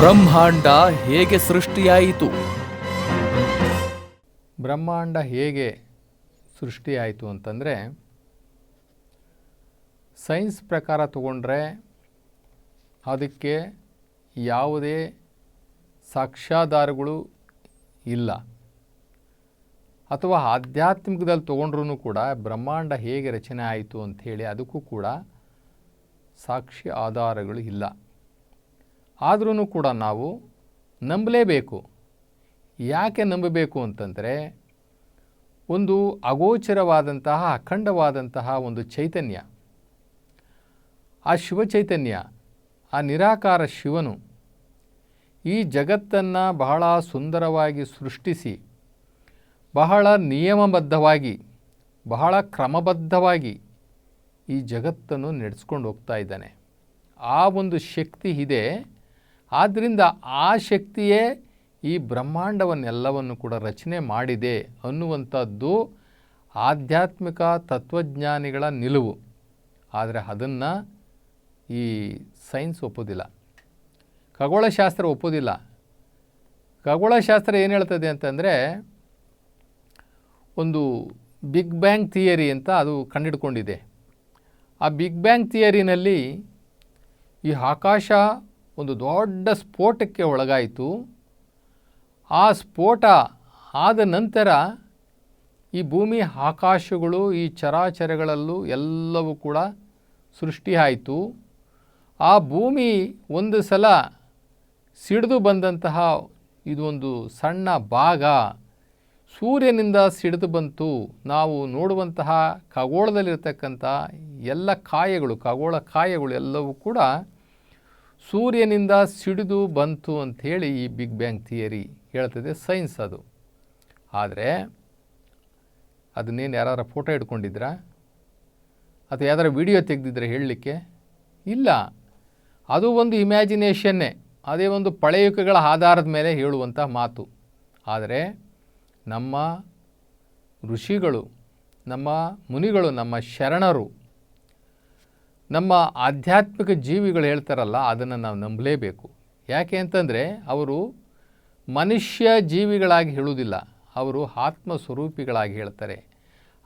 ಬ್ರಹ್ಮಾಂಡ ಹೇಗೆ ಸೃಷ್ಟಿಯಾಯಿತು? ಬ್ರಹ್ಮಾಂಡ ಹೇಗೆ ಸೃಷ್ಟಿಯಾಯಿತು ಅಂತಂದರೆ, ಸೈನ್ಸ್ ಪ್ರಕಾರ ತಗೊಂಡ್ರೆ ಅದಕ್ಕೆ ಯಾವುದೇ ಸಾಕ್ಷ್ಯಾಧಾರಗಳು ಇಲ್ಲ. ಅಥವಾ ಆಧ್ಯಾತ್ಮಿಕದಲ್ಲಿ ತೊಗೊಂಡ್ರೂ ಕೂಡ ಬ್ರಹ್ಮಾಂಡ ಹೇಗೆ ರಚನೆ ಆಯಿತು ಅಂಥೇಳಿ ಅದಕ್ಕೂ ಕೂಡ ಸಾಕ್ಷಿ ಆಧಾರಗಳು ಇಲ್ಲ. ಆದ್ರೂ ಕೂಡ ನಾವು ನಂಬಲೇಬೇಕು. ಯಾಕೆ ನಂಬಬೇಕು ಅಂತಂದರೆ, ಒಂದು ಅಗೋಚರವಾದಂತಹ, ಅಖಂಡವಾದಂತಹ ಒಂದು ಚೈತನ್ಯ. ಆ ಶಿವಚೈತನ್ಯ ಆ ನಿರಾಕಾರ ಶಿವನು ಈ ಜಗತ್ತನ್ನು ಬಹಳ ಸುಂದರವಾಗಿ ಸೃಷ್ಟಿಸಿ, ಬಹಳ ನಿಯಮಬದ್ಧವಾಗಿ, ಬಹಳ ಕ್ರಮಬದ್ಧವಾಗಿ ಈ ಜಗತ್ತನ್ನು ನಡೆಸ್ಕೊಂಡು ಹೋಗ್ತಾ ಇದ್ದಾನೆ. ಆ ಒಂದು ಶಕ್ತಿ ಇದೆ. ಆದ್ದರಿಂದ ಆ ಶಕ್ತಿಯೇ ಈ ಬ್ರಹ್ಮಾಂಡವನ್ನೆಲ್ಲವನ್ನು ಕೂಡ ರಚನೆ ಮಾಡಿದೆ ಅನ್ನುವಂಥದ್ದು ಆಧ್ಯಾತ್ಮಿಕ ತತ್ವಜ್ಞಾನಿಗಳ ನಿಲುವು. ಆದರೆ ಅದನ್ನು ಈ ಸೈನ್ಸ್ ಒಪ್ಪೋದಿಲ್ಲ. ಖಗೋಳಶಾಸ್ತ್ರ ಒಪ್ಪೋದಿಲ್ಲ. ಖಗೋಳಶಾಸ್ತ್ರ ಏನು ಹೇಳ್ತದೆ ಅಂತಂದರೆ ಒಂದು ಬಿಗ್ ಬ್ಯಾಂಗ್ ಥಿಯರಿ ಅಂತ ಅದು ಕಂಡಿಡ್ಕೊಂಡಿದೆ. ಆ ಬಿಗ್ ಬ್ಯಾಂಗ್ ಥಿಯರಿನಲ್ಲಿ ಈ ಆಕಾಶ ಒಂದು ದೊಡ್ಡ ಸ್ಫೋಟಕ್ಕೆ ಒಳಗಾಯಿತು. ಆ ಸ್ಫೋಟ ಆದ ನಂತರ ಈ ಭೂಮಿ, ಆಕಾಶಗಳು, ಈ ಚರಾಚರಗಳಲ್ಲೂ ಎಲ್ಲವೂ ಕೂಡ ಸೃಷ್ಟಿಯಾಯಿತು. ಆ ಭೂಮಿ ಒಂದು ಸಲ ಸಿಡಿದು ಬಂದಂತಹ ಇದೊಂದು ಸಣ್ಣ ಭಾಗ ಸೂರ್ಯನಿಂದ ಸಿಡಿದು ಬಂತು. ನಾವು ನೋಡುವಂತಹ ಖಗೋಳದಲ್ಲಿರ್ತಕ್ಕಂಥ ಎಲ್ಲ ಕಾಯಗಳು, ಖಗೋಳ ಕಾಯಗಳು ಎಲ್ಲವೂ ಕೂಡ ಸೂರ್ಯನಿಂದ ಸಿಡಿದು ಬಂತು ಅಂಥೇಳಿ ಈ ಬಿಗ್ ಬ್ಯಾಂಗ್ ಥಿಯರಿ ಹೇಳ್ತದೆ ಸೈನ್ಸ್ ಅದು. ಆದರೆ ಅದನ್ನೇನು ಯಾರು ಫೋಟೋ ಇಟ್ಕೊಂಡಿದ್ರಾ ಅಥವಾ ಯಾವ್ದಾರ ವಿಡಿಯೋ ತೆಗೆದಿದ್ರೆ ಹೇಳಲಿಕ್ಕೆ? ಇಲ್ಲ. ಅದು ಒಂದು ಇಮ್ಯಾಜಿನೇಷನ್ನೇ ಅದೇ ಒಂದು ಪಳೆಯುಕಗಳ ಆಧಾರದ ಮೇಲೆ ಹೇಳುವಂಥ ಮಾತು. ಆದರೆ ನಮ್ಮ ಋಷಿಗಳು, ನಮ್ಮ ಮುನಿಗಳು, ನಮ್ಮ ಶರಣರು ನಮ್ಮ ಆಧ್ಯಾತ್ಮಿಕ ಜೀವಿಗಳು ಹೇಳ್ತಾರಲ್ಲ, ಅದನ್ನು ನಾವು ನಂಬಲೇಬೇಕು. ಯಾಕೆ ಅಂತಂದರೆ, ಅವರು ಮನುಷ್ಯ ಜೀವಿಗಳಾಗಿ ಹೇಳುವುದಿಲ್ಲ, ಅವರು ಆತ್ಮ ಸ್ವರೂಪಿಗಳಾಗಿ ಹೇಳ್ತಾರೆ.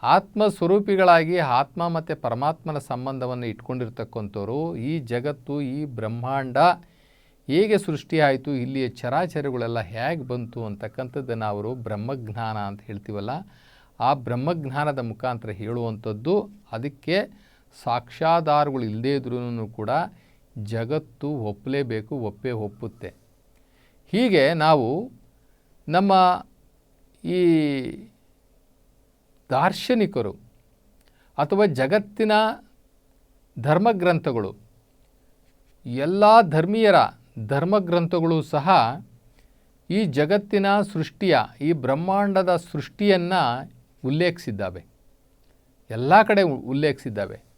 ಆತ್ಮ ಸ್ವರೂಪಿಗಳಾಗಿ ಆತ್ಮ ಮತ್ತು ಪರಮಾತ್ಮನ ಸಂಬಂಧವನ್ನು ಇಟ್ಕೊಂಡಿರ್ತಕ್ಕಂಥವ್ರು, ಈ ಜಗತ್ತು, ಈ ಬ್ರಹ್ಮಾಂಡ ಹೇಗೆ ಸೃಷ್ಟಿಯಾಯಿತು ಇಲ್ಲಿಯ ಚರಾಚರಗಳೆಲ್ಲ ಹೇಗೆ ಬಂತು ಅಂತಕ್ಕಂಥದ್ದನ್ನು ಅವರು ಬ್ರಹ್ಮಜ್ಞಾನ ಅಂತ ಹೇಳ್ತೀವಲ್ಲ, ಆ ಬ್ರಹ್ಮಜ್ಞಾನದ ಮುಖಾಂತರ ಹೇಳುವಂಥದ್ದು, ಅದಕ್ಕೆ ಸಾಕ್ಷ್ಯಾಧಾರಗಳು ಇಲ್ಲದೇ ಇದ್ರೂ ಕೂಡ ಜಗತ್ತು ಒಪ್ಪಲೇಬೇಕು, ಒಪ್ಪೇ ಒಪ್ಪುತ್ತೆ. ಹೀಗೆ ನಾವು ನಮ್ಮ ಈ ದಾರ್ಶನಿಕರು ಅಥವಾ ಜಗತ್ತಿನ ಧರ್ಮಗ್ರಂಥಗಳು, ಎಲ್ಲ ಧರ್ಮೀಯರ ಧರ್ಮಗ್ರಂಥಗಳು ಸಹ ಈ ಜಗತ್ತಿನ ಸೃಷ್ಟಿಯ, ಈ ಬ್ರಹ್ಮಾಂಡದ ಸೃಷ್ಟಿಯನ್ನು ಉಲ್ಲೇಖಿಸಿದ್ದಾವೆ. ಎಲ್ಲ ಕಡೆ ಉಲ್ಲೇಖಿಸಿದ್ದಾವೆ.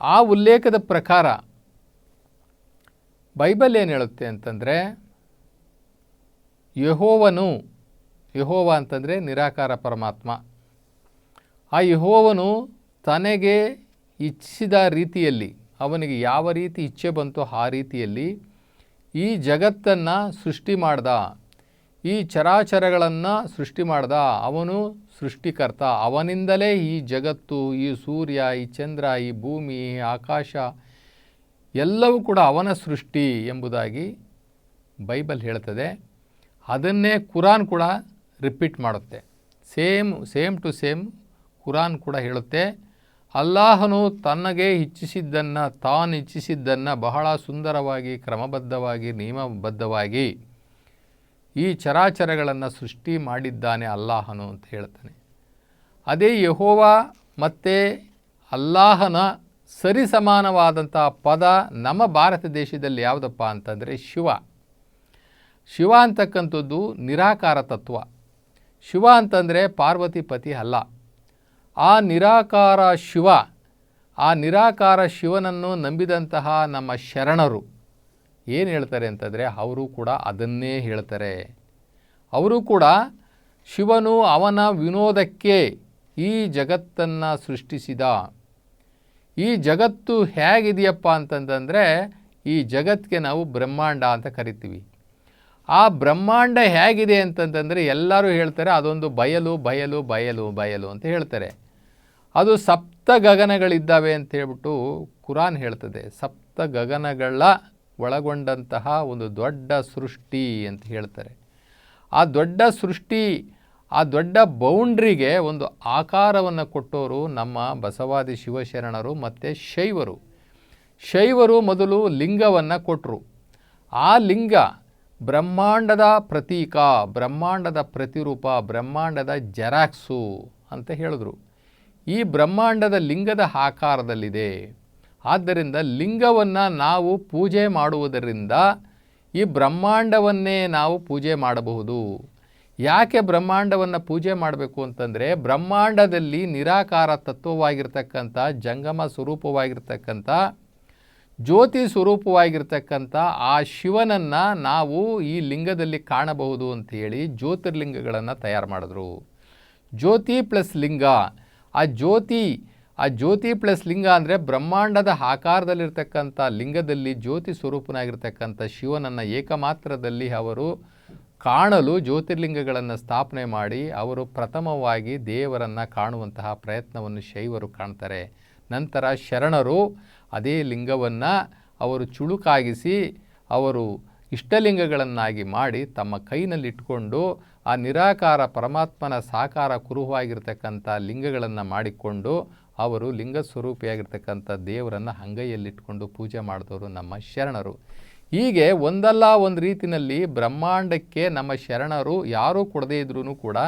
ಆ ಉಲ್ಲೇಖದ ಪ್ರಕಾರ ಬೈಬಲ್ ಏನು ಹೇಳುತ್ತೆ ಅಂತಂದರೆ ಯಹೋವನು, ಯಹೋವ ಅಂತಂದರೆ ನಿರಾಕಾರ ಪರಮಾತ್ಮ. ಆ ಯಹೋವನು ತನಗೆ ಇಚ್ಛಿಸಿದ ರೀತಿಯಲ್ಲಿ, ಅವನಿಗೆ ಯಾವ ರೀತಿ ಇಚ್ಛೆ ಬಂತು ಆ ರೀತಿಯಲ್ಲಿ ಈ ಜಗತ್ತನ್ನು ಸೃಷ್ಟಿ ಮಾಡ್ದ. ಈ ಚರಾಚರಗಳನ್ನು ಸೃಷ್ಟಿ ಮಾಡ್ದ ಅವನು ಸೃಷ್ಟಿಕರ್ತ. ಅವನಿಂದಲೇ ಈ ಜಗತ್ತು, ಈ ಸೂರ್ಯ, ಈ ಚಂದ್ರ, ಈ ಭೂಮಿ ಆಕಾಶ ಎಲ್ಲವೂ ಕೂಡ ಅವನ ಸೃಷ್ಟಿ ಎಂಬುದಾಗಿ ಬೈಬಲ್ ಹೇಳ್ತದೆ. ಅದನ್ನೇ ಕುರಾನ್ ಕೂಡ ರಿಪೀಟ್ ಮಾಡುತ್ತೆ. Same same to same Quran ಕೂಡ ಹೇಳುತ್ತೆ. ಅಲ್ಲಾಹನು ತನಗೆ ಇಚ್ಛಿಸಿದ್ದನ್ನು, ತಾನು ಇಚ್ಛಿಸಿದ್ದನ್ನು ಬಹಳ ಸುಂದರವಾಗಿ, ಕ್ರಮಬದ್ಧವಾಗಿ, ನಿಯಮಬದ್ಧವಾಗಿ ಈ ಚರಾಚರಗಳನ್ನು ಸೃಷ್ಟಿ ಮಾಡಿದ್ದಾನೆ ಅಲ್ಲಾಹನು ಅಂತ ಹೇಳ್ತಾನೆ. ಅದೇ ಯಹೋವ ಮತ್ತು ಅಲ್ಲಾಹನ ಸರಿಸಮಾನವಾದಂಥ ಪದ ನಮ್ಮ ಭಾರತ ದೇಶದಲ್ಲಿ ಯಾವುದಪ್ಪ ಅಂತಂದರೆ ಶಿವ. ಶಿವ ಅಂತಕ್ಕಂಥದ್ದು ನಿರಾಕಾರ ತತ್ವ. ಶಿವ ಅಂತಂದರೆ ಪಾರ್ವತಿ ಪತಿ ಅಲ್ಲ. ಆ ನಿರಾಕಾರ ಶಿವ, ಆ ನಿರಾಕಾರ ಶಿವನನ್ನು ನಂಬಿದಂತಹ ನಮ್ಮ ಶರಣರು. ಏನು ಹೇಳ್ತಾರೆ ಅಂತಂದರೆ ಅವರು ಕೂಡ ಅದನ್ನೇ ಹೇಳ್ತಾರೆ. ಅವರು ಕೂಡ ಶಿವನು ಅವನ ವಿನೋದಕ್ಕೆ ಈ ಜಗತ್ತನ್ನು ಸೃಷ್ಟಿಸಿದ. ಈ ಜಗತ್ತು ಹೇಗಿದೆಯಪ್ಪ ಅಂತಂತಂದರೆ ಈ ಜಗತ್ತಿಗೆ ನಾವು ಬ್ರಹ್ಮಾಂಡ ಅಂತ ಕರಿತೀವಿ. ಆ ಬ್ರಹ್ಮಾಂಡ ಹೇಗಿದೆ ಅಂತಂತಂದರೆ ಎಲ್ಲರೂ ಹೇಳ್ತಾರೆ ಅದೊಂದು ಬಯಲು ಬಯಲು ಬಯಲು ಬಯಲು ಅಂತ ಹೇಳ್ತಾರೆ. ಅದು ಸಪ್ತ ಗಗನಗಳಿದ್ದಾವೆ ಅಂತ ಹೇಳ್ಬಿಟ್ಟು ಕುರಾನ್ ಹೇಳ್ತದೆ. ಸಪ್ತ ಗಗನಗಳ ಒಳಗೊಂಡಂತಹ ಒಂದು ದೊಡ್ಡ ಸೃಷ್ಟಿ ಅಂತ ಹೇಳ್ತಾರೆ. ಆ ದೊಡ್ಡ ಸೃಷ್ಟಿ, ಆ ದೊಡ್ಡ ಬೌಂಡ್ರಿಗೆ ಒಂದು ಆಕಾರವನ್ನು ಕೊಟ್ಟವರು ನಮ್ಮ ಬಸವಾದಿ ಶಿವಶರಣರು ಮತ್ತು ಶೈವರು. ಶೈವರು ಮೊದಲು ಲಿಂಗವನ್ನು ಕೊಟ್ಟರು ಆ ಲಿಂಗ ಬ್ರಹ್ಮಾಂಡದ ಪ್ರತೀಕ, ಬ್ರಹ್ಮಾಂಡದ ಪ್ರತಿರೂಪ, ಬ್ರಹ್ಮಾಂಡದ ಜೆರಾಕ್ಸು ಅಂತ ಹೇಳಿದ್ರು. ಈ ಬ್ರಹ್ಮಾಂಡದ ಲಿಂಗದ ಆಕಾರದಲ್ಲಿದೆ. ಆದ್ದರಿಂದ ಲಿಂಗವನ್ನು ನಾವು ಪೂಜೆ ಮಾಡುವುದರಿಂದ ಈ ಬ್ರಹ್ಮಾಂಡವನ್ನೇ ನಾವು ಪೂಜೆ ಮಾಡಬಹುದು. ಯಾಕೆ ಬ್ರಹ್ಮಾಂಡವನ್ನು ಪೂಜೆ ಮಾಡಬೇಕು ಅಂತಂದರೆ ಬ್ರಹ್ಮಾಂಡದಲ್ಲಿ ನಿರಾಕಾರ ತತ್ವವಾಗಿರ್ತಕ್ಕಂಥ, ಜಂಗಮ ಸ್ವರೂಪವಾಗಿರ್ತಕ್ಕಂಥ, ಜ್ಯೋತಿ ಸ್ವರೂಪವಾಗಿರ್ತಕ್ಕಂಥ ಆ ಶಿವನನ್ನು ನಾವು ಈ ಲಿಂಗದಲ್ಲಿ ಕಾಣಬಹುದು ಅಂಥೇಳಿ ಜ್ಯೋತಿರ್ಲಿಂಗಗಳನ್ನು ತಯಾರು ಮಾಡಿದ್ರು. ಜ್ಯೋತಿ ಪ್ಲಸ್ ಲಿಂಗ. ಆ ಜ್ಯೋತಿ ಆ ಜ್ಯೋತಿ ಪ್ಲಸ್ ಲಿಂಗ ಅಂದರೆ ಬ್ರಹ್ಮಾಂಡದ ಆಕಾರದಲ್ಲಿರ್ತಕ್ಕಂಥ ಲಿಂಗದಲ್ಲಿ ಜ್ಯೋತಿ ಸ್ವರೂಪನಾಗಿರ್ತಕ್ಕಂಥ ಶಿವನನ್ನು ಏಕಮಾತ್ರದಲ್ಲಿ ಅವರು ಕಾಣಲು ಜ್ಯೋತಿರ್ಲಿಂಗಗಳನ್ನು ಸ್ಥಾಪನೆ ಮಾಡಿ ಅವರು ಪ್ರಥಮವಾಗಿ ದೇವರನ್ನು ಕಾಣುವಂತಹ ಪ್ರಯತ್ನವನ್ನು ಶೈವರು ಕಾಣ್ತಾರೆ. ನಂತರ ಶರಣರು ಅದೇ ಲಿಂಗವನ್ನು ಅವರು ಚುಳುಕಾಗಿಸಿ ಅವರು ಇಷ್ಟಲಿಂಗಗಳನ್ನಾಗಿ ಮಾಡಿ ತಮ್ಮ ಕೈನಲ್ಲಿಟ್ಕೊಂಡು ಆ ನಿರಾಕಾರ ಪರಮಾತ್ಮನ ಸಾಕಾರ ಕುರುಹವಾಗಿರ್ತಕ್ಕಂಥ ಲಿಂಗಗಳನ್ನು ಮಾಡಿಕೊಂಡು ಅವರು ಲಿಂಗ ಸ್ವರೂಪಿಯಾಗಿರ್ತಕ್ಕಂಥ ದೇವರನ್ನು ಅಂಗೈಯಲ್ಲಿಟ್ಕೊಂಡು ಪೂಜೆ ಮಾಡಿದವರು ನಮ್ಮ ಶರಣರು. ಹೀಗೆ ಒಂದಲ್ಲ ಒಂದು ರೀತಿಯಲ್ಲಿ ಬ್ರಹ್ಮಾಂಡಕ್ಕೆ ನಮ್ಮ ಶರಣರು ಯಾರೂ ಕೊಡದೇ ಇದ್ರೂ ಕೂಡ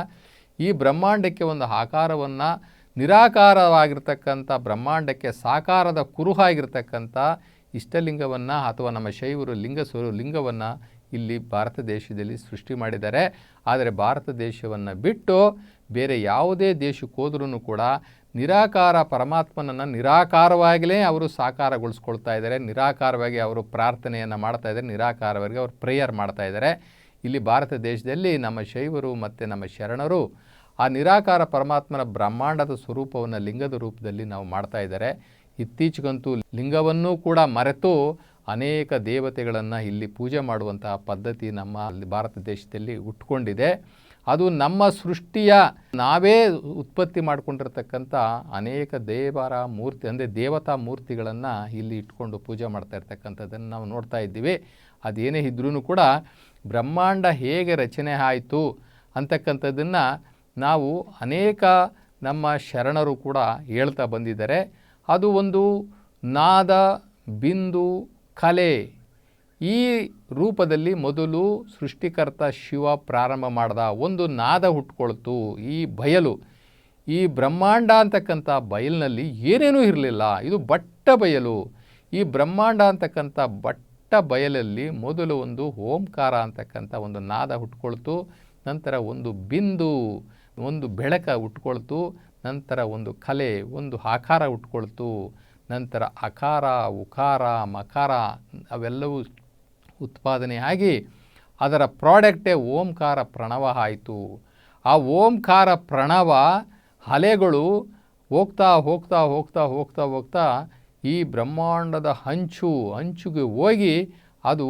ಈ ಬ್ರಹ್ಮಾಂಡಕ್ಕೆ ಒಂದು ಆಕಾರವನ್ನು, ನಿರಾಕಾರವಾಗಿರ್ತಕ್ಕಂಥ ಬ್ರಹ್ಮಾಂಡಕ್ಕೆ ಸಾಕಾರದ ಕುರುಹಾಗಿರ್ತಕ್ಕಂಥ ಇಷ್ಟಲಿಂಗವನ್ನು ಅಥವಾ ನಮ್ಮ ಶೈವರು ಲಿಂಗ ಸ್ವರೂ ಲಿಂಗವನ್ನು ಇಲ್ಲಿ ಭಾರತ ದೇಶದಲ್ಲಿ ಸೃಷ್ಟಿ ಮಾಡಿದ್ದಾರೆ. ಆದರೆ ಭಾರತ ದೇಶವನ್ನು ಬಿಟ್ಟು ಬೇರೆ ಯಾವುದೇ ದೇಶಕ್ಕೆ ಹೋದ್ರೂ ಕೂಡ ನಿರಾಕಾರ ಪರಮಾತ್ಮನನ್ನು ನಿರಾಕಾರವಾಗಲೇ ಅವರು ಸಾಕಾರಗೊಳಿಸ್ಕೊಳ್ತಾ ಇದ್ದಾರೆ, ನಿರಾಕಾರವಾಗಿ ಅವರು ಪ್ರಾರ್ಥನೆಯನ್ನು ಮಾಡ್ತಾ ಇದ್ದಾರೆ, ನಿರಾಕಾರವಾಗಿ ಅವರು ಪ್ರೇಯರ್ ಮಾಡ್ತಾ ಇದ್ದಾರೆ. ಇಲ್ಲಿ ಭಾರತ ದೇಶದಲ್ಲಿ ನಮ್ಮ ಶೈವರು ಮತ್ತು ನಮ್ಮ ಶರಣರು ಆ ನಿರಾಕಾರ ಪರಮಾತ್ಮನ ಬ್ರಹ್ಮಾಂಡದ ಸ್ವರೂಪವನ್ನು ಲಿಂಗದ ರೂಪದಲ್ಲಿ ನಾವು ಮಾಡ್ತಾ ಇದ್ದಾರೆ. ಇತ್ತೀಚೆಗಂತೂ ಲಿಂಗವನ್ನೂ ಕೂಡ ಮರೆತು ಅನೇಕ ದೇವತೆಗಳನ್ನು ಇಲ್ಲಿ ಪೂಜೆ ಮಾಡುವಂತಹ ಪದ್ಧತಿ ನಮ್ಮ ಭಾರತ ದೇಶದಲ್ಲಿ ಉಟ್ಕೊಂಡಿದೆ ಅದು ನಮ್ಮ ಸೃಷ್ಟಿಯ ನಾವೇ ಉತ್ಪತ್ತಿ ಮಾಡಿಕೊಂಡಿರ್ತಕ್ಕಂಥ ಅನೇಕ ದೇವರ ಮೂರ್ತಿ, ಅಂದರೆ ದೇವತಾ ಮೂರ್ತಿಗಳನ್ನು ಇಲ್ಲಿ ಇಟ್ಕೊಂಡು ಪೂಜೆ ಮಾಡ್ತಾ ಇರ್ತಕ್ಕಂಥದ್ದನ್ನು ನಾವು ನೋಡ್ತಾ ಇದ್ದೀವಿ. ಅದೇನೇ ಇದ್ರೂ ಕೂಡ ಬ್ರಹ್ಮಾಂಡ ಹೇಗೆ ರಚನೆ ಆಯಿತು ಅಂತಕ್ಕಂಥದ್ದನ್ನು ನಾವು ಅನೇಕ ನಮ್ಮ ಶರಣರು ಕೂಡ ಹೇಳ್ತಾ ಬಂದಿದ್ದಾರೆ. ಅದು ಒಂದು ನಾದ, ಬಿಂದು, ಕಲೆ. ಈ ರೂಪದಲ್ಲಿ ಮೊದಲು ಸೃಷ್ಟಿಕರ್ತ ಶಿವ ಪ್ರಾರಂಭ ಮಾಡ್ದ ಒಂದು ನಾದ ಹುಟ್ಕೊಳ್ತು. ಈ ಬಯಲು, ಈ ಬ್ರಹ್ಮಾಂಡ ಅಂತಕ್ಕಂಥ ಬಯಲಿನಲ್ಲಿ ಏನೇನೂ ಇರಲಿಲ್ಲ. ಇದು ಬಟ್ಟ ಬಯಲು. ಈ ಬ್ರಹ್ಮಾಂಡ ಅಂತಕ್ಕಂಥ ಬಟ್ಟ ಬಯಲಲ್ಲಿ ಮೊದಲು ಒಂದು ಓಂಕಾರ ಅಂತಕ್ಕಂಥ ಒಂದು ನಾದ ಹುಟ್ಕೊಳ್ತು. ನಂತರ ಒಂದು ಬಿಂದು, ಒಂದು ಬೆಳಕ ಹುಟ್ಕೊಳ್ತು. ನಂತರ ಒಂದು ಕಲೆ, ಒಂದು ಆಕಾರ ಹುಟ್ಕೊಳ್ತು. ನಂತರ ಅಕಾರ, ಉಕಾರ, ಮಕಾರ, ಅವೆಲ್ಲವೂ ಉತ್ಪಾದನೆಯಾಗಿ ಅದರ ಪ್ರಾಡಕ್ಟೇ ಓಂಕಾರ ಪ್ರಣವ ಆಯಿತು. ಆ ಓಂಕಾರ ಪ್ರಣವ ಅಲೆಗಳು ಹೋಗ್ತಾ ಹೋಗ್ತಾ ಹೋಗ್ತಾ ಹೋಗ್ತಾ ಹೋಗ್ತಾ ಈ ಬ್ರಹ್ಮಾಂಡದ ಹಂಚು ಹಂಚುಗೆ ಹೋಗಿ ಅದು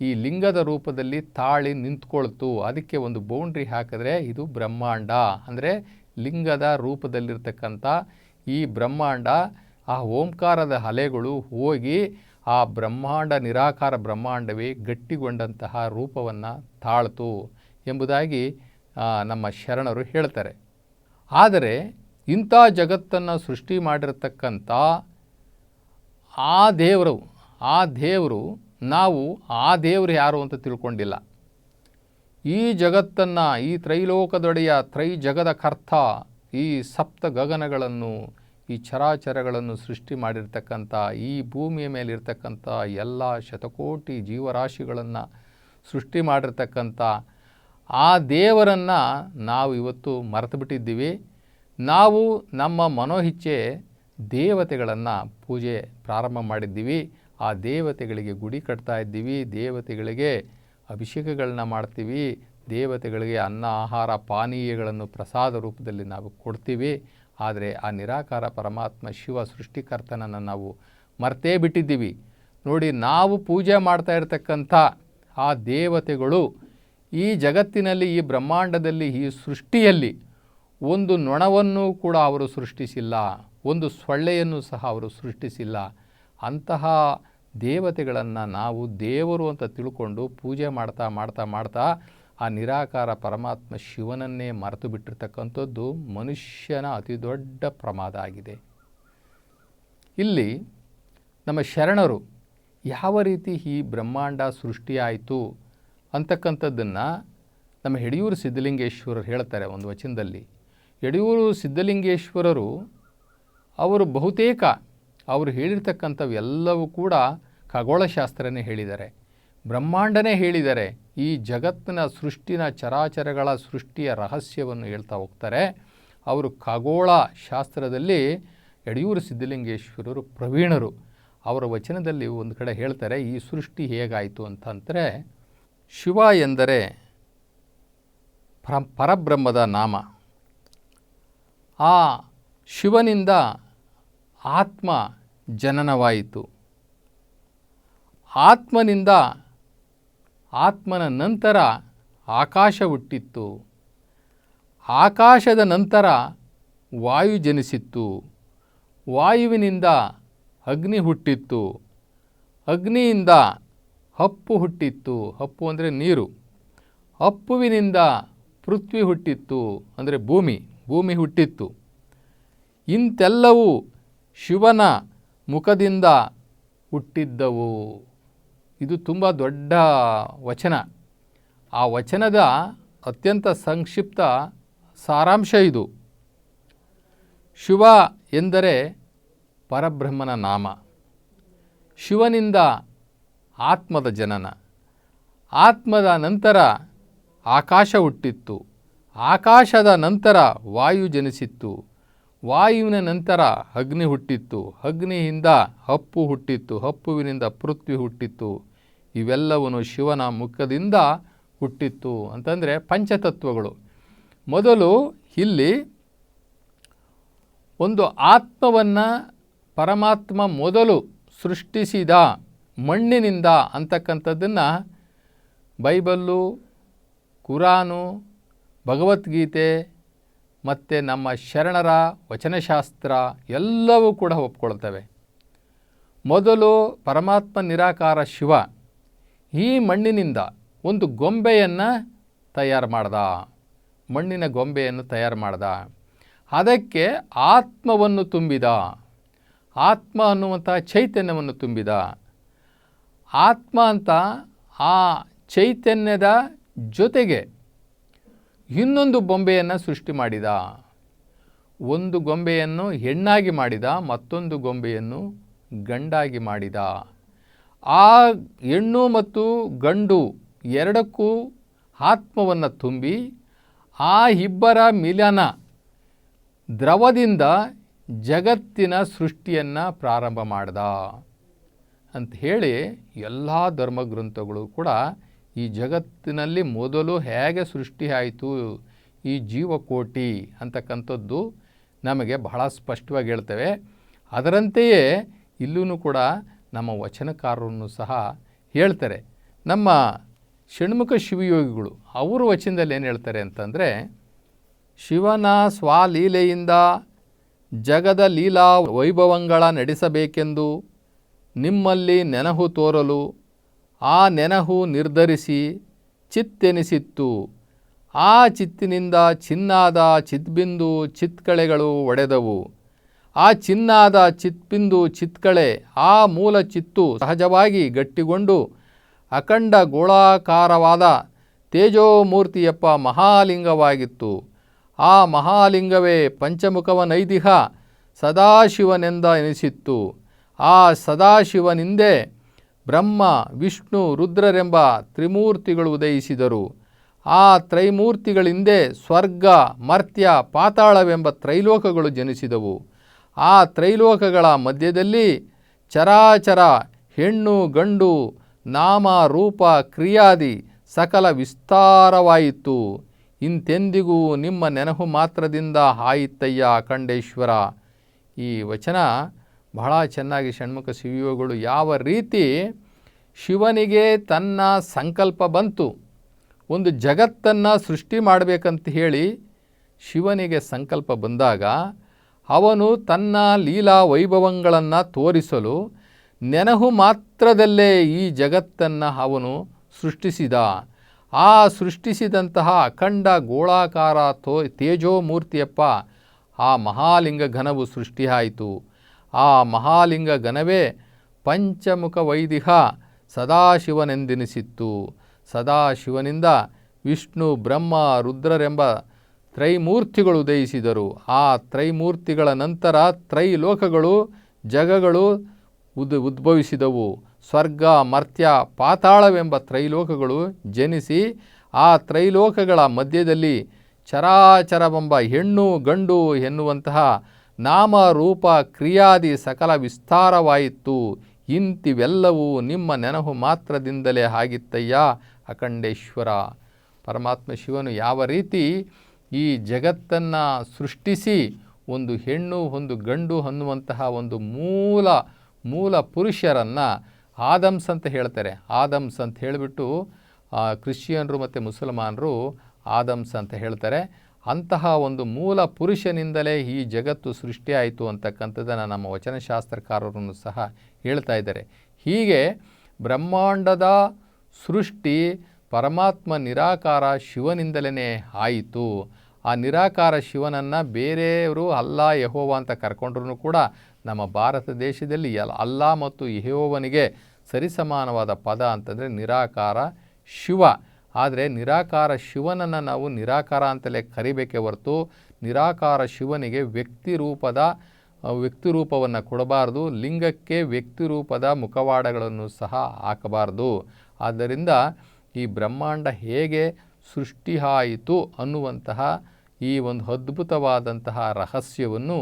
ಈ ಲಿಂಗದ ರೂಪದಲ್ಲಿ ತಾಳಿ ನಿಂತ್ಕೊಳ್ತು. ಅದಕ್ಕೆ ಒಂದು ಬೌಂಡ್ರಿ ಹಾಕಿದ್ರೆ ಇದು ಬ್ರಹ್ಮಾಂಡ. ಅಂದರೆ ಲಿಂಗದ ರೂಪದಲ್ಲಿರ್ತಕ್ಕಂಥ ಈ ಬ್ರಹ್ಮಾಂಡ ಆ ಓಂಕಾರದ ಅಲೆಗಳು ಹೋಗಿ ಆ ಬ್ರಹ್ಮಾಂಡ ನಿರಾಕಾರ ಬ್ರಹ್ಮಾಂಡವೇ ಗಟ್ಟಿಗೊಂಡಂತಹ ರೂಪವನ್ನು ತಾಳ್ತು ಎಂಬುದಾಗಿ ನಮ್ಮ ಶರಣರು ಹೇಳ್ತಾರೆ. ಆದರೆ ಇಂಥ ಜಗತ್ತನ್ನು ಸೃಷ್ಟಿ ಮಾಡಿರತಕ್ಕಂಥ ಆ ದೇವರು ಆ ದೇವರು ನಾವು ಆ ದೇವರು ಯಾರು ಅಂತ ತಿಳ್ಕೊಂಡಿಲ್ಲ. ಈ ಜಗತ್ತನ್ನು, ಈ ತ್ರೈಲೋಕದೊಡೆಯ ತ್ರೈ ಜಗದ ಕರ್ತ ಈ ಸಪ್ತ ಗಗನಗಳನ್ನು ಈ ಚರಾಚರಗಳನ್ನು ಸೃಷ್ಟಿ ಮಾಡಿರ್ತಕ್ಕಂಥ, ಈ ಭೂಮಿಯ ಮೇಲಿರ್ತಕ್ಕಂಥ ಎಲ್ಲ ಶತಕೋಟಿ ಜೀವರಾಶಿಗಳನ್ನು ಸೃಷ್ಟಿ ಮಾಡಿರ್ತಕ್ಕಂಥ ಆ ದೇವರನ್ನು ನಾವು ಇವತ್ತು ಮರೆತು ಬಿಟ್ಟಿದ್ದೀವಿ. ನಾವು ನಮ್ಮ ಮನೋಹಿಚ್ಛೆ ದೇವತೆಗಳನ್ನು ಪೂಜೆ ಪ್ರಾರಂಭ ಮಾಡಿದ್ದೀವಿ. ಆ ದೇವತೆಗಳಿಗೆ ಗುಡಿ ಕಟ್ತಾ ಇದ್ದೀವಿ. ದೇವತೆಗಳಿಗೆ ಅಭಿಷೇಕಗಳನ್ನ ಮಾಡ್ತೀವಿ. ದೇವತೆಗಳಿಗೆ ಅನ್ನ, ಆಹಾರ, ಪಾನೀಯಗಳನ್ನು ಪ್ರಸಾದ ರೂಪದಲ್ಲಿ ನಾವು ಕೊಡ್ತೀವಿ. ಆದರೆ ಆ ನಿರಾಕಾರ ಪರಮಾತ್ಮ ಶಿವ ಸೃಷ್ಟಿಕರ್ತನನ್ನು ನಾವು ಮರ್ತೇ ಬಿಟ್ಟಿದ್ದೀವಿ. ನೋಡಿ, ನಾವು ಪೂಜೆ ಮಾಡ್ತಾ ಇರತಕ್ಕಂಥ ಆ ದೇವತೆಗಳು ಈ ಜಗತ್ತಿನಲ್ಲಿ, ಈ ಬ್ರಹ್ಮಾಂಡದಲ್ಲಿ, ಈ ಸೃಷ್ಟಿಯಲ್ಲಿ ಒಂದು ನೊಣವನ್ನು ಕೂಡ ಅವರು ಸೃಷ್ಟಿಸಿಲ್ಲ, ಒಂದು ಸೊಳ್ಳೆಯನ್ನು ಸಹ ಅವರು ಸೃಷ್ಟಿಸಿಲ್ಲ. ಅಂತಹ ದೇವತೆಗಳನ್ನು ನಾವು ದೇವರು ಅಂತ ತಿಳ್ಕೊಂಡು ಪೂಜೆ ಮಾಡ್ತಾ ಮಾಡ್ತಾ ಮಾಡ್ತಾ ಆ ನಿರಾಕಾರ ಪರಮಾತ್ಮ ಶಿವನನ್ನೇ ಮರೆತು ಬಿಟ್ಟಿರ್ತಕ್ಕಂಥದ್ದು ಮನುಷ್ಯನ ಅತಿ ದೊಡ್ಡ ಪ್ರಮಾದ ಆಗಿದೆ. ಇಲ್ಲಿ ನಮ್ಮ ಶರಣರು ಯಾವ ರೀತಿ ಈ ಬ್ರಹ್ಮಾಂಡ ಸೃಷ್ಟಿಯಾಯಿತು ಅಂತಕ್ಕಂಥದ್ದನ್ನು ನಮ್ಮ ಯಡಿಯೂರು ಸಿದ್ಧಲಿಂಗೇಶ್ವರರು ಹೇಳ್ತಾರೆ ಒಂದು ವಚನದಲ್ಲಿ. ಯಡಿಯೂರು ಸಿದ್ಧಲಿಂಗೇಶ್ವರರು ಅವರು ಬಹುತೇಕ ಅವರು ಹೇಳಿರ್ತಕ್ಕಂಥವೆಲ್ಲವೂ ಕೂಡ ಖಗೋಳಶಾಸ್ತ್ರನೇ ಹೇಳಿದ್ದಾರೆ. ಬ್ರಹ್ಮಾಂಡನೇ ಹೇಳಿದರೆ ಈ ಜಗತ್ತಿನ ಸೃಷ್ಟಿನ ಚರಾಚರಗಳ ಸೃಷ್ಟಿಯ ರಹಸ್ಯವನ್ನು ಹೇಳ್ತಾ ಹೋಗ್ತಾರೆ. ಅವರು ಖಗೋಳ ಶಾಸ್ತ್ರದಲ್ಲಿ ಯಡಿಯೂರು ಸಿದ್ಧಲಿಂಗೇಶ್ವರರು ಪ್ರವೀಣರು. ಅವರ ವಚನದಲ್ಲಿ ಒಂದು ಕಡೆ ಹೇಳ್ತಾರೆ, ಈ ಸೃಷ್ಟಿ ಹೇಗಾಯಿತು ಅಂತಂದರೆ, ಶಿವ ಎಂದರೆ ಪ್ರ, ಪರಬ್ರಹ್ಮದ ನಾಮ. ಆ ಶಿವನಿಂದ ಆತ್ಮ ಜನನವಾಯಿತು. ಆತ್ಮನಿಂದ ಆತ್ಮನ ನಂತರ ಆಕಾಶ ಹುಟ್ಟಿತ್ತು. ಆಕಾಶದ ನಂತರ ವಾಯು ಜನಿಸಿತ್ತು. ವಾಯುವಿನಿಂದ ಅಗ್ನಿ ಹುಟ್ಟಿತ್ತು. ಅಗ್ನಿಯಿಂದ ಹಪ್ಪು ಹುಟ್ಟಿತ್ತು. ಹಪ್ಪು ಅಂದರೆ ನೀರು. ಹಪ್ಪುವಿನಿಂದ ಪೃಥ್ವಿ ಹುಟ್ಟಿತ್ತು ಅಂದರೆ ಭೂಮಿ. ಭೂಮಿ ಹುಟ್ಟಿತ್ತು. ಇಂತೆಲ್ಲವೂ ಶಿವನ ಮುಖದಿಂದ ಹುಟ್ಟಿದ್ದವು. ಇದು ತುಂಬ ದೊಡ್ಡ ವಚನ. ಆ ವಚನದ ಅತ್ಯಂತ ಸಂಕ್ಷಿಪ್ತ ಸಾರಾಂಶ ಇದು. ಶಿವ ಎಂದರೆ ಪರಬ್ರಹ್ಮನ ನಾಮ. ಶಿವನಿಂದ ಆತ್ಮದ ಜನನ. ಆತ್ಮದ ನಂತರ ಆಕಾಶ ಹುಟ್ಟಿತ್ತು. ಆಕಾಶದ ನಂತರ ವಾಯು ಜನಿಸಿತ್ತು. ವಾಯುವಿನ ನಂತರ ಅಗ್ನಿ ಹುಟ್ಟಿತ್ತು. ಅಗ್ನಿಯಿಂದ ಹಪ್ಪು ಹುಟ್ಟಿತ್ತು. ಹಪ್ಪುವಿನಿಂದ ಪೃಥ್ವಿ ಹುಟ್ಟಿತ್ತು. ಇವೆಲ್ಲವನ್ನು ಶಿವನ ಮುಖದಿಂದ ಹುಟ್ಟಿತ್ತು. ಅಂತಂದರೆ ಪಂಚತತ್ವಗಳು. ಮೊದಲು ಇಲ್ಲಿ ಒಂದು ಆತ್ಮವನ್ನು ಪರಮಾತ್ಮ ಮೊದಲು ಸೃಷ್ಟಿಸಿದ ಮಣ್ಣಿನಿಂದ ಅಂತಕ್ಕಂಥದ್ದನ್ನು ಬೈಬಲ್ಲು, ಕುರಾನು, ಭಗವದ್ಗೀತೆ, ಮತ್ತು ನಮ್ಮ ಶರಣರ ವಚನಶಾಸ್ತ್ರ ಎಲ್ಲವೂ ಕೂಡ ಒಪ್ಕೊಳ್ತವೆ. ಮೊದಲು ಪರಮಾತ್ಮ ನಿರಾಕಾರ ಶಿವ. ಈ ಮಣ್ಣಿನಿಂದ ಒಂದು ಗೊಂಬೆಯನ್ನು ತಯಾರು ಮಾಡ್ದ. ಮಣ್ಣಿನ ಗೊಂಬೆಯನ್ನು ತಯಾರು ಮಾಡ್ದ. ಅದಕ್ಕೆ ಆತ್ಮವನ್ನು ತುಂಬಿದ. ಆತ್ಮ ಅನ್ನುವಂಥ ಚೈತನ್ಯವನ್ನು ತುಂಬಿದ. ಆತ್ಮ ಅಂತ ಆ ಚೈತನ್ಯದ ಜೊತೆಗೆ ಇನ್ನೊಂದು ಬೊಂಬೆಯನ್ನು ಸೃಷ್ಟಿ ಮಾಡಿದ. ಒಂದು ಗೊಂಬೆಯನ್ನು ಹೆಣ್ಣಾಗಿ ಮಾಡಿದ, ಮತ್ತೊಂದು ಗೊಂಬೆಯನ್ನು ಗಂಡಾಗಿ ಮಾಡಿದ. ಆ ಹೆಣ್ಣು ಮತ್ತು ಗಂಡು ಎರಡಕ್ಕೂ ಆತ್ಮವನ್ನು ತುಂಬಿ ಆ ಇಬ್ಬರ ಮಿಲನ ದ್ರವದಿಂದ ಜಗತ್ತಿನ ಸೃಷ್ಟಿಯನ್ನು ಪ್ರಾರಂಭ ಮಾಡ್ದ ಅಂತ ಹೇಳಿ ಎಲ್ಲ ಧರ್ಮಗ್ರಂಥಗಳು ಕೂಡ ಈ ಜಗತ್ತಿನಲ್ಲಿ ಮೊದಲು ಹೇಗೆ ಸೃಷ್ಟಿ ಆಯಿತು, ಈ ಜೀವಕೋಟಿ ಅಂತಕ್ಕಂಥದ್ದು ನಮಗೆ ಬಹಳ ಸ್ಪಷ್ಟವಾಗಿ ಹೇಳ್ತವೆ. ಅದರಂತೆಯೇ ಇಲ್ಲೂ ಕೂಡ ನಮ್ಮ ವಚನಕಾರರನ್ನು ಸಹ ಹೇಳ್ತಾರೆ. ನಮ್ಮ ಷಣ್ಮುಖ ಶಿವಯೋಗಿಗಳು ಅವರ ವಚನದಲ್ಲಿ ಏನು ಹೇಳ್ತಾರೆ ಅಂತಂದರೆ, ಶಿವನ ಸ್ವಲೀಲೆಯಿಂದ ಜಗದ ಲೀಲಾ ವೈಭವಂಗಳ ನಡೆಸಬೇಕೆಂದು ನಿಮ್ಮಲ್ಲಿ ನೆನಹು ತೋರಲು ಆ ನೆನಹು ನಿರ್ಧರಿಸಿ ಚಿತ್ತೆನಿಸಿತ್ತು. ಆ ಚಿತ್ತಿನಿಂದ ಚಿನ್ನಾದ ಚಿತ್ಬಿಂದು ಚಿತ್ಕಳೆಗಳು ಒಡೆದವು. ಆ ಚಿನ್ನಾದ ಚಿತ್ಬಿಂದು ಚಿತ್ಕಳೆ ಆ ಮೂಲ ಚಿತ್ತು ಸಹಜವಾಗಿ ಗಟ್ಟಿಗೊಂಡು ಅಖಂಡ ಗೋಳಾಕಾರವಾದ ತೇಜೋಮೂರ್ತಿಯಪ್ಪ ಮಹಾಲಿಂಗವಾಗಿತ್ತು. ಆ ಮಹಾಲಿಂಗವೇ ಪಂಚಮುಖವನೈದಿಹ ಸದಾಶಿವನೆಂದ ಎನಿಸಿತ್ತು. ಆ ಸದಾಶಿವನಿಂದೆ ಬ್ರಹ್ಮ, ವಿಷ್ಣು, ರುದ್ರರೆಂಬ ತ್ರಿಮೂರ್ತಿಗಳು ಉದಯಿಸಿದರು. ಆ ತ್ರೈಮೂರ್ತಿಗಳಿಂದೆ ಸ್ವರ್ಗ, ಮರ್ತ್ಯ, ಪಾತಾಳವೆಂಬ ತ್ರೈಲೋಕಗಳು ಜನಿಸಿದವು. ಆ ತ್ರೈಲೋಕಗಳ ಮಧ್ಯದಲ್ಲಿ ಚರಾಚರ ಹೆಣ್ಣು, ಗಂಡು, ನಾಮ, ರೂಪ, ಕ್ರಿಯಾದಿ ಸಕಲ ವಿಸ್ತಾರವಾಯಿತು. ಇಂತೆಂದಿಗೂ ನಿಮ್ಮ ನೆನಹು ಮಾತ್ರದಿಂದ ಆಯಿತಯ್ಯ ಖಂಡೇಶ್ವರ ಈ ವಚನ ಬಹಳ ಚೆನ್ನಾಗಿ ಷಣ್ಮುಖ ಶಿವಿಯೋಗಳು ಯಾವ ರೀತಿ ಶಿವನಿಗೆ ತನ್ನ ಸಂಕಲ್ಪ ಬಂತು, ಒಂದು ಜಗತ್ತನ್ನು ಸೃಷ್ಟಿ ಮಾಡಬೇಕಂತ ಹೇಳಿ ಶಿವನಿಗೆ ಸಂಕಲ್ಪ ಬಂದಾಗ ಅವನು ತನ್ನ ಲೀಲಾ ವೈಭವಗಳನ್ನು ತೋರಿಸಲು ನೆನಹು ಮಾತ್ರದಲ್ಲೇ ಈ ಜಗತ್ತನ್ನು ಅವನು ಸೃಷ್ಟಿಸಿದ. ಆ ಸೃಷ್ಟಿಸಿದಂತಹ ಅಖಂಡ ಗೋಳಾಕಾರ ತೋ ತೇಜೋಮೂರ್ತಿಯಪ್ಪ, ಆ ಮಹಾಲಿಂಗ ಘನವು ಸೃಷ್ಟಿಯಾಯಿತು. ಆ ಮಹಾಲಿಂಗ ಘನವೇ ಪಂಚಮುಖ ವೈದಿಹ ಸದಾಶಿವನೆಂದೆನಿಸಿತ್ತು. ಸದಾಶಿವನಿಂದ ವಿಷ್ಣು ಬ್ರಹ್ಮ ರುದ್ರರೆಂಬ ತ್ರೈಮೂರ್ತಿಗಳು ಉದಯಿಸಿದರು. ಆ ತ್ರೈಮೂರ್ತಿಗಳ ನಂತರ ತ್ರೈಲೋಕಗಳು, ಜಗಗಳು ಉದ್, ಉದ್ಭವಿಸಿದವು. ಸ್ವರ್ಗ, ಮರ್ತ್ಯ, ಪಾತಾಳವೆಂಬ ತ್ರೈಲೋಕಗಳು ಜನಿಸಿ, ಆ ತ್ರೈಲೋಕಗಳ ಮಧ್ಯದಲ್ಲಿ ಚರಾಚರವೆಂಬ ಹೆಣ್ಣು, ಗಂಡು ಎನ್ನುವಂತಹ ನಾಮ ರೂಪ ಕ್ರಿಯಾದಿ ಸಕಲ ವಿಸ್ತಾರವಾಯಿತು. ಇಂತಿವೆಲ್ಲವೂ ನಿಮ್ಮ ನೆನಹು ಮಾತ್ರದಿಂದಲೇ ಆಗಿತ್ತಯ್ಯ ಅಖಂಡೇಶ್ವರ. ಪರಮಾತ್ಮ ಶಿವನು ಯಾವ ರೀತಿ ಈ ಜಗತ್ತನ್ನು ಸೃಷ್ಟಿಸಿ ಒಂದು ಹೆಣ್ಣು, ಒಂದು ಗಂಡು ಅನ್ನುವಂತಹ ಒಂದು ಮೂಲ ಮೂಲ ಪುರುಷರನ್ನು ಆದಮ್ಸ್ ಅಂತ ಹೇಳ್ತಾರೆ. ಆದಮ್ಸ್ ಅಂತ ಹೇಳಿಬಿಟ್ಟು ಕ್ರಿಶ್ಚಿಯನ್ರು ಮತ್ತು ಮುಸಲ್ಮಾನರು ಆದಮ್ಸ್ ಅಂತ ಹೇಳ್ತಾರೆ. ಅಂತಹ ಒಂದು ಮೂಲ ಪುರುಷನಿಂದಲೇ ಈ ಜಗತ್ತು ಸೃಷ್ಟಿಯಾಯಿತು ಅಂತಕ್ಕಂಥದ್ದನ್ನು ನಮ್ಮ ವಚನಶಾಸ್ತ್ರಕಾರರನ್ನು ಸಹ ಹೇಳ್ತಾ ಇದ್ದಾರೆ. ಹೀಗೆ ಬ್ರಹ್ಮಾಂಡದ ಸೃಷ್ಟಿ ಪರಮಾತ್ಮ ನಿರಾಕಾರ ಶಿವನಿಂದಲೇ ಆಯಿತು. ಆ ನಿರಾಕಾರ ಶಿವನನ್ನು ಬೇರೆಯವರು ಅಲ್ಲ ಯಹೋವ ಅಂತ ಕರ್ಕೊಂಡ್ರೂ ಕೂಡ ನಮ್ಮ ಭಾರತ ದೇಶದಲ್ಲಿ ಎಲ್ ಅಲ್ಲಾ ಮತ್ತು ಯಹೋವನಿಗೆ ಸರಿಸಮಾನವಾದ ಪದ ಅಂತಂದರೆ ನಿರಾಕಾರ ಶಿವ. ಆದರೆ ನಿರಾಕಾರ ಶಿವನನ್ನು ನಾವು ನಿರಾಕಾರ ಅಂತಲೇ ಕರಿಬೇಕೇ ಹೊರತು ನಿರಾಕಾರ ಶಿವನಿಗೆ ವ್ಯಕ್ತಿ ರೂಪದ ವ್ಯಕ್ತಿ ರೂಪವನ್ನು ಕೊಡಬಾರ್ದು, ಲಿಂಗಕ್ಕೆ ವ್ಯಕ್ತಿ ರೂಪದ ಮುಖವಾಡಗಳನ್ನು ಸಹ ಹಾಕಬಾರ್ದು. ಆದ್ದರಿಂದ ಈ ಬ್ರಹ್ಮಾಂಡ ಹೇಗೆ ಸೃಷ್ಟಿ ಆಯಿತು ಅನ್ನುವಂತಹ ಈ ಒಂದು ಅದ್ಭುತವಾದಂತಹ ರಹಸ್ಯವನ್ನು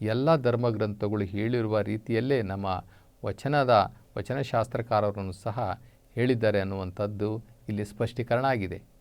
ಎಲ್ಲ ಧರ್ಮಗ್ರಂಥಗಳು ಹೇಳಿರುವ ರೀತಿಯಲ್ಲೇ ನಮ್ಮ ವಚನದ ವಚನಶಾಸ್ತ್ರಕಾರರನ್ನು ಸಹ ಹೇಳಿದ್ದಾರೆ ಅನ್ನುವಂಥದ್ದು ಇಲ್ಲಿ ಸ್ಪಷ್ಟೀಕರಣ ಆಗಿದೆ.